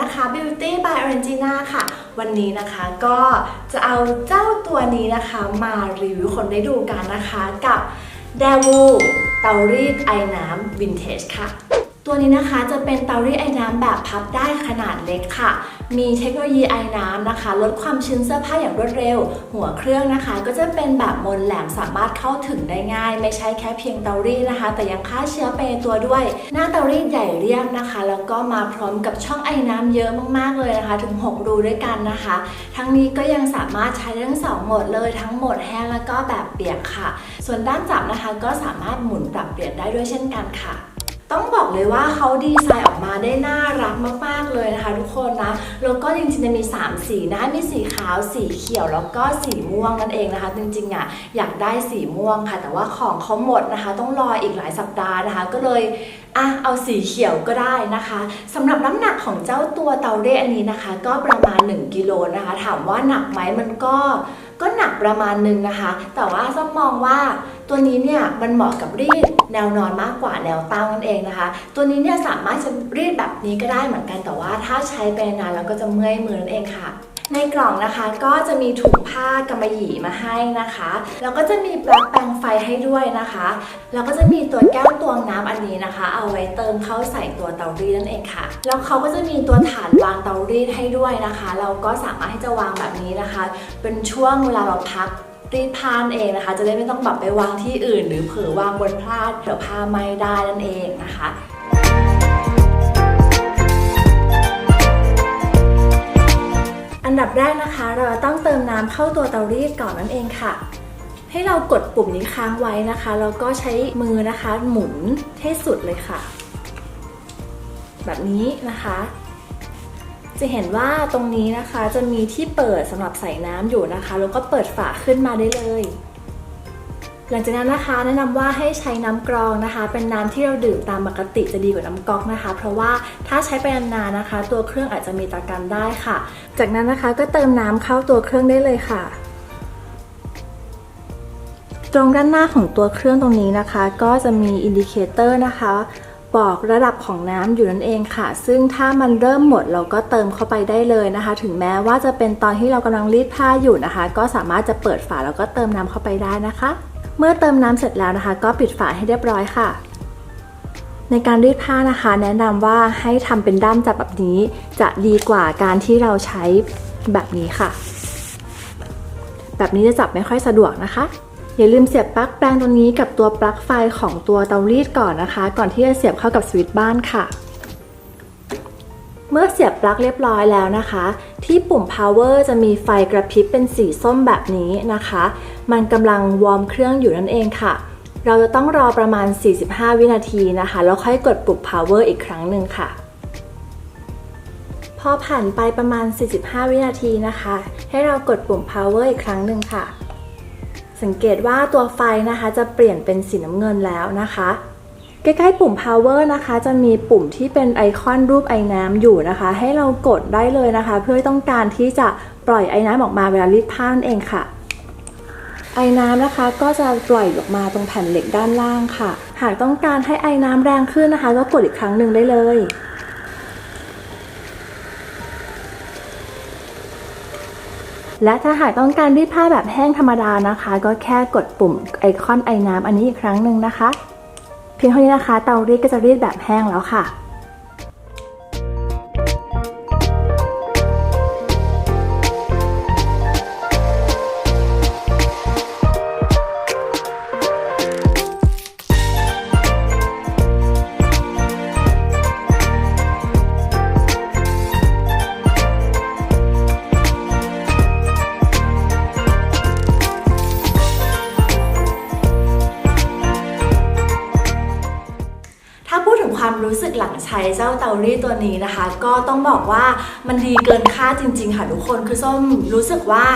นะคะ Beauty by Argentina ค่ะ วันนี้นะคะก็จะเอาเจ้าตัวนี้นะคะมารีวิวคนได้ดูกันนะคะกับ d a w o เตารีดไอน้ำวินเทจค่ะ ตัวนี้นะคะจะเป็นเตารีดไอ้น้ำแบบพับได้ขนาดเล็กค่ะ มีเทคโนโลยีไอ้น้ำนะคะ ลดความชื้นเสื้อผ้าอย่างรวดเร็ว หัวเครื่องนะคะ ก็จะเป็นแบบมนแหลมสามารถเข้าถึงได้ง่าย ไม่ใช่แค่เพียงเตารีดนะคะ แต่ยังฆ่าเชื้อไปตัวด้วย หน้าเตารีดใหญ่เรียบนะคะ แล้วก็มาพร้อมกับช่องไอ้น้ำเยอะมากๆเลยนะคะ ถึง 6 รูด้วยกันนะคะ ทั้งนี้ก็ยังสามารถใช้ได้ทั้งสองโหมดเลยทั้งโหมดแห้งแล้วก็แบบเปียกค่ะ ส่วนด้านจับนะคะก็สามารถหมุนปรับเปลี่ยนได้ด้วยเช่นกันค่ะ เลยว่าเขาดีไซน์ออกมาได้น่ารักมาก ๆ เลยนะคะ ทุกคนนะ แล้วก็จริงๆจะมี 3 สีนะ มีสีขาว สีเขียว แล้วก็สีม่วงนั่นเองนะคะ จริงๆอะอยากได้สีม่วงค่ะ แต่ว่าของเขาหมดนะคะ ต้องรออีกหลายสัปดาห์นะคะ ก็เลยอะเอาสีเขียวก็ได้นะคะสำหรับน้ำหนักของเจ้าตัวเตาเร่อันนี้นะคะ ก็ประมาณ 1กิโลนะคะ ถามว่าหนักไหมมันก็ ก็หนักประมาณนึงนะคะ แต่ว่าส้มมองว่าตัวนี้เนี่ยมันเหมาะกับรีดแนวนอนมากกว่าแนวตั้งนั่นเองนะคะ ตัวนี้เนี่ยสามารถจะรีดแบบนี้ก็ได้เหมือนกันแต่ว่าถ้าใช้ไปนานแล้วก็จะเมื่อยมือนั่นเองค่ะ ในกล่องนะคะก็จะมีถุงผ้ากำมะหยี่มาให้นะคะ แล้วก็จะมีปลั๊กแปรงไฟให้ด้วยนะคะ แล้วก็จะมีตัวแก้วตวงน้ำอันนี้นะคะ เอาไว้เติมเข้าใส่ตัวเตารีดนั่นเองค่ะ แล้วเขาก็จะมีตัวฐานวางเตารีดให้ด้วยนะคะ เราก็สามารถที่จะวางแบบนี้นะคะ เป็นช่วงเวลาเราพักรีดผ้านเองนะคะ จะได้ไม่ต้องแบบไปวางที่อื่น หรือเผลอวางบนผ้าเดี๋ยวผ้าไหม้ได้นั่นเองนะคะ อันดับแรกนะคะ เราจะต้องเติมน้ำเข้าตัวเตารีดก่อนนั่นเองค่ะ ให้เรากดปุ่มนี้ค้างไว้นะคะแล้วก็ใช้มือนะคะหมุนให้สุดเลยค่ะ แบบนี้นะคะ จะเห็นว่าตรงนี้นะคะจะมีที่เปิดสำหรับใส่น้ำอยู่นะคะ แล้วก็เปิดฝาขึ้นมาได้เลย หลังจากนั้นนะคะแนะนำว่าให้ใช้น้ำกรองนะคะ เป็นน้ำที่เราดื่มตามปกติจะดีกว่าน้ำก๊อกนะคะ เพราะว่าถ้าใช้ไปนานๆนะคะ ตัวเครื่องอาจจะมีตะกันได้ค่ะ จากนั้นนะคะก็เติมน้ำเข้าตัวเครื่องได้เลยค่ะ ตรงด้านหน้าของตัวเครื่องตรงนี้นะคะ ก็จะมีอินดิเคเตอร์นะคะ บอกระดับของน้ำอยู่นั่นเองค่ะ ซึ่งถ้ามันเริ่มหมดเราก็เติมเข้าไปได้เลยนะคะ ถึงแม้ว่าจะเป็นตอนที่เรากำลังรีดผ้าอยู่นะคะ ก็สามารถจะเปิดฝาแล้วก็เติมน้ำเข้าไปได้นะคะ เมื่อเติมน้ำเสร็จแล้วนะคะ ก็ปิดฝาให้เรียบร้อยค่ะ ในการรีดผ้านะคะ แนะนำว่าให้ทำเป็นด้ามจับแบบนี้ จะดีกว่าการที่เราใช้แบบนี้ค่ะ แบบนี้จะจับไม่ค่อยสะดวกนะคะอย่าลืมเสียบปลั๊กแปลงตรงนี้กับตัวปลั๊กไฟของตัวเตารีดก่อนนะคะ ก่อนที่จะเสียบเข้ากับสวิตช์บ้านค่ะ เมื่อเสียบปลั๊กเรียบร้อยแล้วนะคะ ที่ปุ่ม power จะมีไฟกระพริบเป็นสีส้มแบบนี้นะคะ มันกำลังวอร์มเครื่องอยู่นั่นเองค่ะ เราจะต้องรอประมาณ 45 วินาทีนะคะ แล้วค่อยกดปุ่ม power อีกครั้งหนึ่งค่ะ พอผ่านไปประมาณ 45 วินาทีนะคะ ให้เรากดปุ่ม power อีกครั้งหนึ่งค่ะ สังเกตว่าตัวไฟนะคะจะเปลี่ยนเป็นสีน้ำเงินแล้วนะคะ ใกล้ๆปุ่ม power นะคะ จะมีปุ่มที่เป็นไอคอนรูปไอ้น้ำอยู่นะคะ ให้เรากดได้เลยนะคะ เพื่อต้องการที่จะปล่อยไอ้น้ำออกมาเวลารีดผ้านั่นเองค่ะ ไอ้น้ำนะคะก็จะปล่อยออกมาตรงแผ่นเหล็กด้านล่างค่ะ หากต้องการให้ไอ้น้ำแรงขึ้นนะคะ ก็กดอีกครั้งหนึ่งได้เลยและถ้าหากต้องการรีดผ้าแบบแห้งธรรมดานะคะ ก็แค่กดปุ่มไอคอนไอ้น้ำอันนี้อีกครั้งหนึ่งนะคะ เพียงเท่านี้นะคะ เตารีดก็จะรีดแบบแห้งแล้วค่ะ ใช้เจ้าเตารีดตัวนี้นะคะ ก็ต้องบอกว่ามันดีเกินค่าจริง ๆ ค่ะทุกคนคือส้มรู้สึกว่า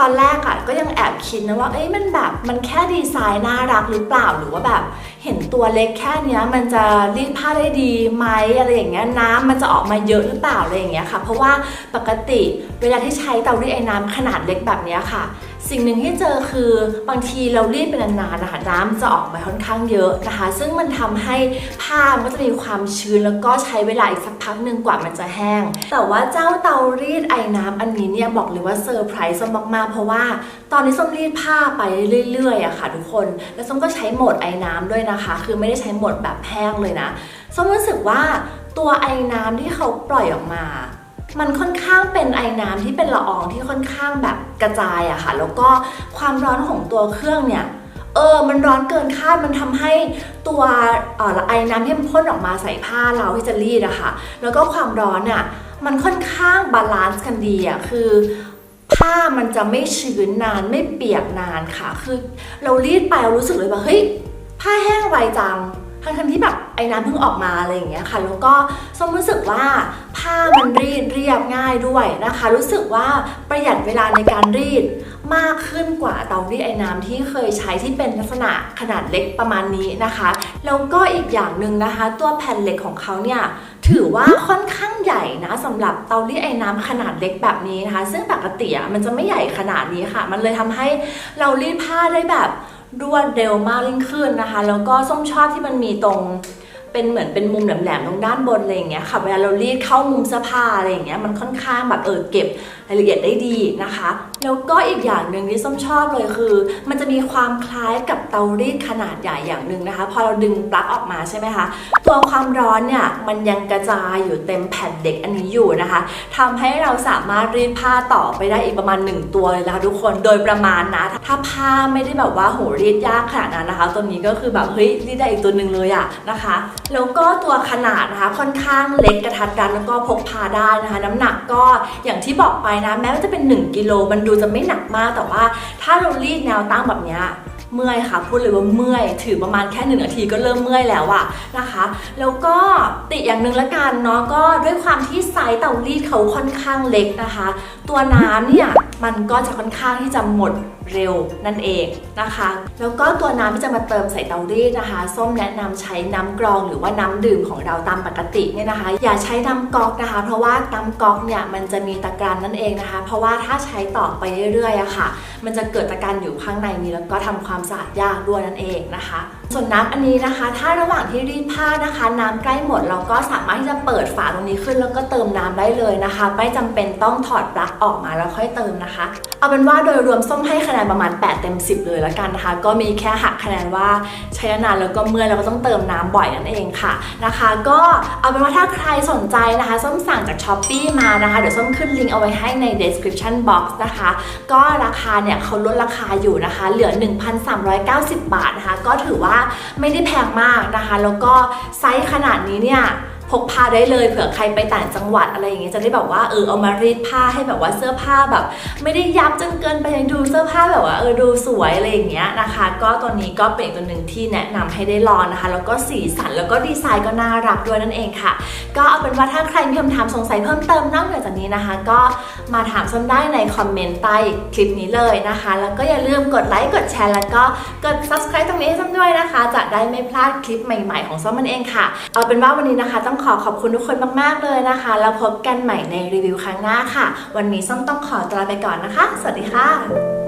ตอนแรกอะก็ยังแอบคิดนะว่าเอ้ยมันแบบมันแค่ดีไซน์น่ารักหรือเปล่าหรือว่าแบบ เห็นตัวเล็กแค่เนี้ย มันจะรีดผ้าได้ดีไหมอะไรอย่างเงี้ยน้ำมันจะออกมาเยอะหรือเปล่าอะไรอย่างเงี้ยค่ะ เพราะว่าปกติเวลาที่ใช้เตารีดไอ้น้ำขนาดเล็กแบบเนี้ยค่ะ สิ่งหนึ่งที่เจอคือบางทีเรารีดเป็นนานๆนะคะน้ำจะออกมาค่อนข้างเยอะนะคะ ซึ่งมันทำให้ผ้ามันก็จะมีความชื้นแล้วก็ใช้เวลาอีกสักพักหนึ่งกว่ามันจะแห้ง แต่ว่าเจ้าเตารีดไอ้น้ำอันนี้เนี่ยบอกเลยว่าเซอร์ไพรส์ส้มมากๆ เพราะว่าตอนนี้ส้มรีดผ้าไปเรื่อยๆอะค่ะ ทุกคน แล้วส้มก็ใช้โหมดไอ้น้ำด้วยนะคะ คือไม่ได้ใช้โหมดแบบแห้งเลยนะส้มรู้สึกว่าตัวไอ้น้ำที่เขาปล่อยออกมา มันค่อนข้างเป็นไอ้น้ำที่เป็นละอองที่ค่อนข้างแบบ กระจายอะค่ะ แล้วก็ความร้อนของตัวเครื่องเนี่ยเออ มันร้อนเกินคาด มันทำให้ตัวออไอ้น้ำที่มันพ่นออกมาใส่ผ้าเราที่จะรีดอะค่ะ แล้วก็ความร้อนเนี่ยมันค่อนข้างบาลานซ์กันดีอะคือผ้ามันจะไม่ชื้นนานไม่เปียกนานค่ะ คือเรารีดไปเรารู้สึกเลยว่าเฮ้ยผ้าแห้งไวจัง ทั้งทั้งๆที่แบบไอ้น้ำเพิ่งออกมาอะไรอย่างเงี้ยค่ะ แล้วก็ส้มรู้สึกว่าผ้ามันรีดเรียบง่ายด้วยนะคะ รู้สึกว่าประหยัดเวลาในการรีดมากขึ้นกว่าเตารีดไอ้น้ำที่เคยใช้ที่เป็นลักษณะขนาดเล็กประมาณนี้นะคะ แล้วก็อีกอย่างหนึ่งนะคะ ตัวแผ่นเหล็กของเขาเนี่ยถือว่าค่อนข้างใหญ่นะสำหรับเตารีดไอ้น้ำขนาดเล็กแบบนี้นะคะ ซึ่งปกติอะมันจะไม่ใหญ่ขนาดนี้ค่ะ มันเลยทำให้เรารีดผ้าได้แบบ รวดเร็วมากยิ่งขึ้นนะคะ แล้วก็ส้มชอบที่มันมีตรงเป็นเหมือนเป็นมุมแหลมๆตรงด้านบนอะไรอย่างเงี้ยค่ะเวลาเรารีดเข้ามุมเสื้อผ้าอะไรอย่างเงี้ยมันค่อนข้างแบบเออเก็บรายละเอียดได้ดีนะคะแล้วก็อีกอย่างหนึ่งที่ส้มชอบเลยคือ มันจะมีความคล้ายกับเตารีดขนาดใหญ่อย่างหนึ่งนะคะ พอเราดึงปลั๊กออกมาใช่ไหมคะ ตัวความร้อนเนี่ยมันยังกระจายอยู่เต็มแผ่นเหล็กอันนี้อยู่นะคะทำให้เราสามารถรีดผ้าต่อไปได้อีกประมาณ 1 ตัวเลยนะคะทุกคนโดยประมาณนะ ถ้าผ้าไม่ได้แบบว่าโหรีดยากขนาดนั้นนะคะ ตัวนี้ก็คือแบบเฮ้ยรีดได้อีกตัวหนึ่งเลยอะนะคะแล้วก็ตัวขนาดนะคะค่อนข้างเล็กกระทัดรัดแล้วก็พกพาได้นะคะ น้ำหนักก็อย่างที่บอกไปนะ แม้ว่าจะเป็น 1กิโลมันดูจะไม่หนักมากแต่ว่า ถ้าเรารีดแนวตั้งแบบนี้ เมื่อยค่ะพูดเลยว่าเมื่อย ถือประมาณแค่หนึ่งนาทีก็เริ่มเมื่อยแล้วอะนะคะ แล้วก็ติอย่างหนึ่งละกันเนาะก็ด้วยความที่ไซส์เตารีดเขาค่อนข้างเล็กนะคะ ตัวน้ำเนี่ยมันก็จะค่อนข้างที่จะหมดเร็วนั่นเองนะคะ แล้วก็ตัวน้ำที่จะมาเติมใส่เตารีดนะคะ ส้มแนะนำใช้น้ำกรองหรือว่าน้ำดื่มของเราตามปกติเนี่ยนะคะ อย่าใช้น้ำก๊อกนะคะ เพราะว่าน้ำก๊อกเนี่ยมันจะมีตะกรันนั่นเองนะคะ เพราะว่าถ้าใช้ต่อไปเรื่อยๆอะค่ะ มันจะเกิดตะกรันอยู่ข้างในนี้แล้วก็ทำความสะอาดยากด้วยนั่นเองนะคะ ส่วนน้ำอันนี้นะคะ ถ้าระหว่างที่รีดผ้านะคะ น้ำใกล้หมดเราก็สามารถที่จะเปิดฝาตรงนี้ขึ้นแล้วก็เติมน้ำได้เลยนะคะ ไม่จำเป็นต้องถอดปลั๊กออกมาแล้วค่อยเติมนะคะ เอาเป็นว่าโดยรวมส้มให้คะแนนประมาณ 8 เต็ม 10 เลยแล้วกันนะคะ ก็มีแค่หักคะแนนว่าใช้นานแล้วก็เมื่อยแล้วก็ต้องเติมน้ำบ่อยนั่นเองค่ะนะคะ ก็เอาเป็นว่าถ้าใครสนใจนะคะ ส้มสั่งจาก s h อ p e e มานะคะเดี๋ยวส้มขึ้นลิงก์เอาไว้ให้ใน description box นะคะ ก็ราคาเนี่ยเขาลดราคาอยู่นะคะ เหลือ 1,390 บาทนะคะ ก็ถือว่าไม่ได้แพงมากนะคะ แล้วก็ไซส์ขนาดนี้เนี่ย พกพาได้เลยเผื่อใครไปต่างจังหวัดอะไรอย่างเงี้ยจะได้แบบว่าเออเอามารีดผ้าให้แบบว่าเสื้อผ้าแบบ ไม่ได้ยับจนเกินไปยังดูเสื้อผ้าแบบว่าเออดูสวยอะไรอย่างเงี้ยนะคะ ก็ตัวนี้ก็เป็นตัวหนึ่งที่แนะนำให้ได้ลองนะคะ แล้วก็สีสันแล้วก็ดีไซน์ก็น่ารักด้วยนั่นเองค่ะ ก็เอาเป็นว่าถ้าใครมีคำถามสงสัยเพิ่มเติมนอกเหนือจากนี้นะคะ ก็มาถามส้มได้ในคอมเมนต์ใต้คลิปนี้เลยนะคะ แล้วก็อย่าลืมกดไลค์กดแชร์แล้วก็กด subscribe ตรงนี้ให้ส้มด้วยนะคะ จะได้ไม่พลาดคลิปใหม่ ๆ ของส้มมันเองค่ะ เอาเป็นว่าวันนี้นะคะต้องขอขอบคุณทุกคนมาก ๆ เลยนะคะ แล้วพบกันใหม่ในรีวิวครั้งหน้าค่ะ วันนี้ส้มต้องขอตลาไปก่อนนะคะ สวัสดีค่ะ